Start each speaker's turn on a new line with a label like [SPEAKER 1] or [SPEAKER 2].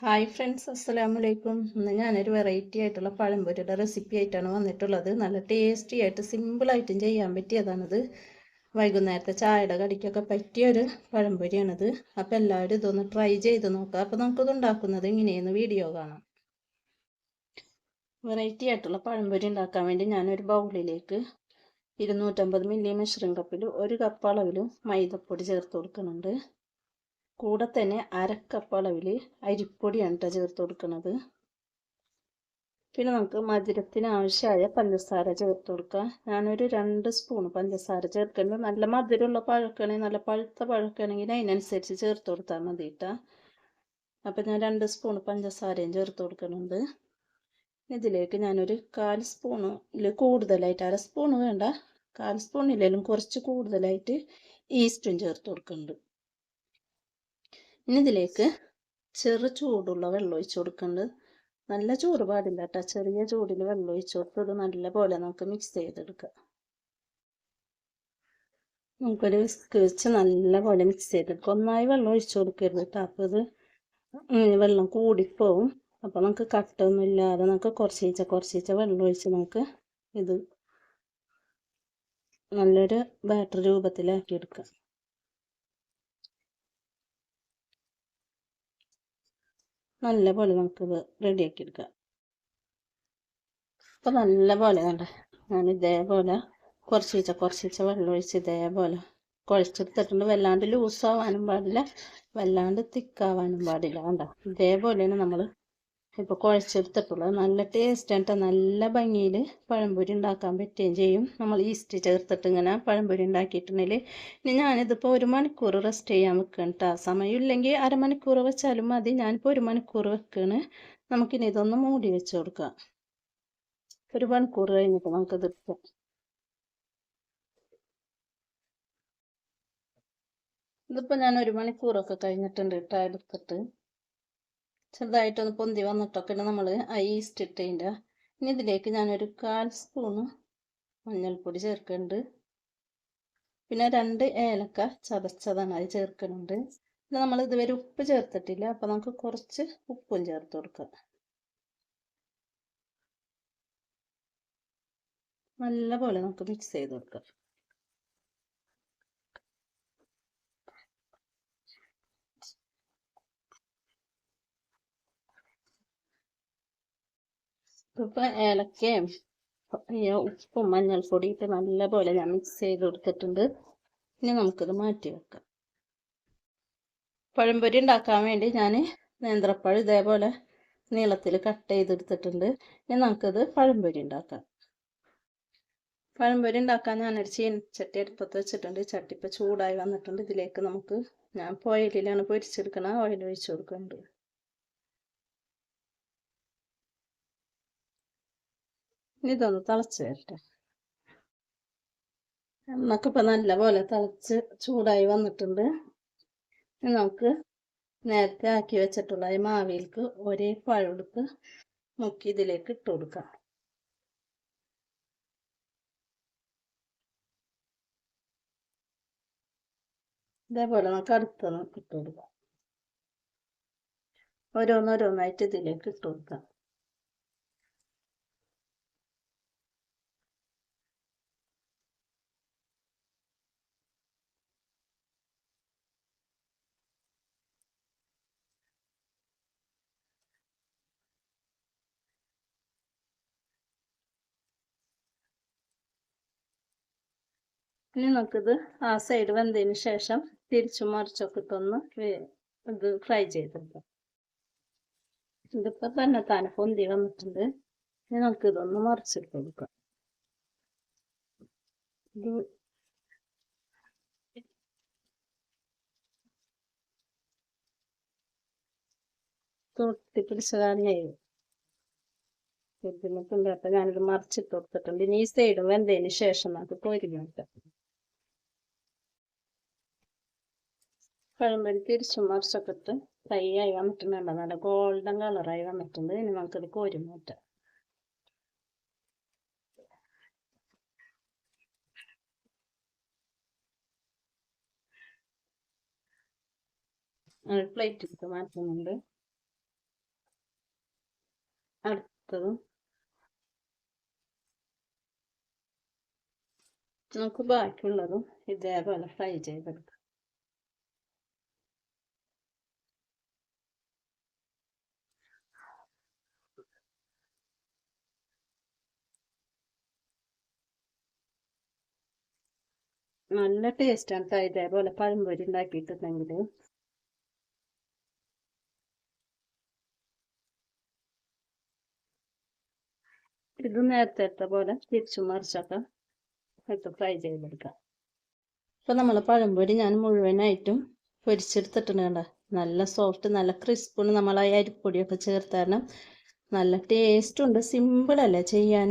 [SPEAKER 1] Hi friends അസ്സലാമു അലൈക്കും ഇന്ന് ഞാനൊരു വെറൈറ്റി ആയിട്ടുള്ള പഴംപൊരിയുടെ റെസിപ്പി ആയിട്ടാണ് വന്നിട്ടുള്ളത്. നല്ല ടേസ്റ്റി ആയിട്ട് സിമ്പിളായിട്ടും ചെയ്യാൻ പറ്റിയതാണിത്. വൈകുന്നേരത്തെ ചായയുടെ കടിക്കൊക്കെ പറ്റിയ ഒരു പഴംപൊരിയാണിത്. അപ്പോൾ എല്ലാവരും ഇതൊന്ന് ട്രൈ ചെയ്ത് നോക്കുക അപ്പോൾ നമുക്കിത് ഉണ്ടാക്കുന്നത് ഇങ്ങനെയെന്ന് വീഡിയോ കാണാം. വെറൈറ്റി ആയിട്ടുള്ള പഴംപൊരി ഉണ്ടാക്കാൻ വേണ്ടി ഞാനൊരു ബൗളിലേക്ക് ഇരുന്നൂറ്റമ്പത് മില്ലി മെഷറിംഗ് കപ്പിൽ ഒരു കപ്പ് അളവിൽ മൈദപ്പൊടി ചേർത്ത് കൊടുക്കുന്നുണ്ട്. കൂടെ തന്നെ അരക്കപ്പ് അളവിൽ അരിപ്പൊടിയാണ് കേട്ടോ ചേർത്ത് കൊടുക്കുന്നത് പിന്നെ നമുക്ക് മധുരത്തിന് ആവശ്യമായ പഞ്ചസാര ചേർത്ത് കൊടുക്കാം. ഞാനൊരു രണ്ട് സ്പൂൺ പഞ്ചസാര ചേർക്കുന്നത് നല്ല മധുരമുള്ള പഴക്കാണെങ്കിൽ നല്ല പഴുത്ത പഴക്കാണെങ്കിൽ അതിനനുസരിച്ച് ചേർത്ത് കൊടുത്താൽ മതി കേട്ടോ അപ്പം ഞാൻ രണ്ട് സ്പൂൺ പഞ്ചസാരയും ചേർത്ത് കൊടുക്കുന്നുണ്ട് ഇതിലേക്ക് ഞാനൊരു കാൽ സ്പൂണിൽ കൂടുതലായിട്ട് അര സ്പൂൺ വേണ്ട. കാൽ സ്പൂണില്ലെങ്കിലും കുറച്ച് കൂടുതലായിട്ട് ഈസ്റ്റും ചേർത്ത് കൊടുക്കുന്നുണ്ട് ഇനി ഇതിലേക്ക് ചെറു ചൂടുള്ള വെള്ളം ഒഴിച്ചു കൊടുക്കുന്നുണ്ട് നല്ല ചൂട് പാടില്ല കേട്ടോ ചെറിയ ചൂടിൽ വെള്ളം ഒഴിച്ചു കൊടുത്തത് നല്ല പോലെ നമുക്ക് മിക്സ് ചെയ്തെടുക്കാം. നമുക്കൊരു വിസ്ക് വെച്ച് നല്ല പോലെ മിക്സ് ചെയ്തെടുക്കാം. ഒന്നായി വെള്ളം ഒഴിച്ചു കൊടുക്കരുത് കേട്ടോ. അപ്പോൾ ഇത് വെള്ളം കൂടിപ്പോവും. അപ്പോൾ നമുക്ക് കട്ടൊന്നും ഇല്ലാതെ നമുക്ക് കുറച്ചീച്ച കുറച്ചീച്ച വെള്ളം ഒഴിച്ച് നമുക്ക് ഇത് നല്ലൊരു ബാറ്റർ രൂപത്തിലാക്കി എടുക്കാം നല്ല പോലെ നമുക്കിത് റെഡിയാക്കി എടുക്കാം അപ്പോൾ നല്ല പോലെ കണ്ട ഞാൻ ഇതേപോലെ കുറച്ചീച്ച കുറച്ചീച്ച വെള്ളം ഒഴിച്ച് ഇതേപോലെ കുഴച്ചെടുത്തിട്ടുണ്ട്. വല്ലാണ്ട് ലൂസാവാനും പാടില്ല. വല്ലാണ്ട് തിക്കാവാനും പാടില്ല കണ്ടോ. ഇതേപോലെയാണ് നമ്മൾ ഇപ്പോൾ കുഴച്ചെടുത്തിട്ടുള്ളത്. നല്ല ടേസ്റ്റ് ആയിട്ട് നല്ല ഭംഗിയിൽ പഴംപൊരി ഉണ്ടാക്കാൻ പറ്റുകയും ചെയ്യും. നമ്മൾ ഈസ്റ്റ് ചേർത്തിട്ട് ഇങ്ങനെ പഴംപൊരി ഉണ്ടാക്കിയിട്ടുണ്ടെങ്കിൽ ഇനി ഞാനിതിപ്പോൾ ഒരു മണിക്കൂർ റെസ്റ്റ് ചെയ്യാൻ വെക്കണം കേട്ടോ സമയമില്ലെങ്കിൽ അരമണിക്കൂർ വെച്ചാലും മതി. ഞാനിപ്പോൾ ഒരു മണിക്കൂർ വെക്കുകയാണ് നമുക്കിനി ഇതൊന്ന് മൂടി വെച്ച് കൊടുക്കാം. ഒരു മണിക്കൂർ കഴിഞ്ഞിട്ട് നമുക്കത് എടുക്കാം. ഇതിപ്പോൾ ഞാൻ ഒരു മണിക്കൂറൊക്കെ കഴിഞ്ഞിട്ടുണ്ട് കേട്ടോ എടുത്തിട്ട്. ചെറുതായിട്ടൊന്ന് പൊന്തി വന്നിട്ടൊക്കെ നമ്മൾ ഐസ്റ്റ് ഇട്ടതിന്റെ ഇനി ഇതിലേക്ക് ഞാനൊരു കാൽ സ്പൂണ് മഞ്ഞൾപ്പൊടി ചേർക്കുന്നുണ്ട് പിന്നെ രണ്ട് ഏലക്ക ചതച്ചതാണ് അത് ചേർക്കുന്നുണ്ട് പിന്നെ നമ്മൾ ഇതുവരെ ഉപ്പ് ചേർത്തിട്ടില്ല അപ്പോൾ നമുക്ക് കുറച്ച് ഉപ്പും ചേർത്ത് കൊടുക്കാം. നല്ല പോലെ നമുക്ക് മിക്സ് ചെയ്ത് കൊടുക്കാം. ഇപ്പം ഏലക്കയും ഉപ്പും മഞ്ഞൾപ്പൊടി ഇട്ട് നല്ലപോലെ ഞാൻ മിക്സ് ചെയ്ത് കൊടുത്തിട്ടുണ്ട്. ഇനി നമുക്കിത് മാറ്റി വെക്കാം. പഴംപൊരി ഉണ്ടാക്കാൻ വേണ്ടി ഞാൻ നേന്ത്രപ്പഴം ഇതേപോലെ നീളത്തിൽ കട്ട് ചെയ്തെടുത്തിട്ടുണ്ട്. ഇനി നമുക്കിത് പഴംപൊരി ഉണ്ടാക്കാം. പഴംപൊരി ഉണ്ടാക്കാൻ ഞാനൊരു ചീനച്ചട്ടി അടുപ്പത്ത് വെച്ചിട്ടുണ്ട്. ചട്ടി ഇപ്പോൾ ചൂടായി വന്നിട്ടുണ്ട്. ഇതിലേക്ക് നമുക്ക് ഞാൻ ഓയിലിലാണ് പൊരിച്ചെടുക്കണ ഓയിൽ ഒഴിച്ചു കൊടുക്കുന്നുണ്ട്. ഇതൊന്ന് തിളച്ച് വരട്ടെ. എണ്ണക്കിപ്പോൾ നല്ലപോലെ തിളച്ച് ചൂടായി വന്നിട്ടുണ്ട്. നമുക്ക് നേരത്തെ ആക്കി വെച്ചിട്ടുള്ള ഈ മാവിയിൽക്ക് ഒരേ പഴമെടുത്ത് മുക്കി ഇതിലേക്ക് ഇട്ട് കൊടുക്കാം. ഇതേപോലെ നമുക്ക് അടുത്തൊന്ന് ഇട്ട് കൊടുക്കാം. ഓരോന്നോരോന്നായിട്ട് ഇതിലേക്ക് ഇട്ട് കൊടുക്കാം. ഇനി നമുക്കിത് ആ സൈഡ് വെന്തതിന് ശേഷം തിരിച്ചു മറിച്ചൊക്കെ ഇട്ടൊന്ന് ഇത് ഫ്രൈ ചെയ്തെടുക്കാം. ഇതിപ്പോൾ തന്നെ താനെ പൊന്തി വന്നിട്ടുണ്ട്. ഇനി നമുക്ക് ഇതൊന്ന് മറിച്ചിട്ട് കൊടുക്കാം. ഇത് തൊട്ടി പിടിച്ചതാണ് ഞാൻ ബുദ്ധിമുട്ടുണ്ട് അപ്പം ഞാനിത് മറിച്ചിട്ട് കൊടുത്തിട്ടുണ്ട്. ഇനി ഈ സൈഡും വെന്തതിന് ശേഷം നമുക്ക് കോരി പഴംപൊരി തിരിച്ചും മറിച്ചൊക്കെ ഇട്ട് ഫ്രൈ ആയി വന്നിട്ടുണ്ട് നല്ല ഗോൾഡൻ കളറായി വന്നിട്ടുണ്ട്. ഇനി നമുക്കിത് കോരി മാറ്റാം. പ്ലേറ്റിലേക്ക് മാറ്റുന്നുണ്ട്. അടുത്തതും നമുക്ക് ബാക്കിയുള്ളതും ഇതേപോലെ ഫ്രൈ ചെയ്തെടുക്കാം. നല്ല ടേസ്റ്റാണ് കേട്ടോ ഇതേപോലെ പഴംപൊരി ഉണ്ടാക്കിയിട്ടുണ്ടെങ്കിൽ ഇത് നേരത്തെ പോലെ തിരിച്ചു മറിച്ചൊക്കെ ഇട്ട് ഫ്രൈ ചെയ്തെടുക്കാം. ഇപ്പം നമ്മൾ പഴംപൊരി ഞാൻ മുഴുവനായിട്ടും പൊരിച്ചെടുത്തിട്ടുണ്ട് കണ്ട? നല്ല സോഫ്റ്റ് നല്ല ക്രിസ്പുണ്ട് നമ്മൾ ആ അരിപ്പൊടിയൊക്കെ ചേർത്ത് നല്ല ടേസ്റ്റ് ഉണ്ട്. സിമ്പിളല്ലേ ചെയ്യാൻ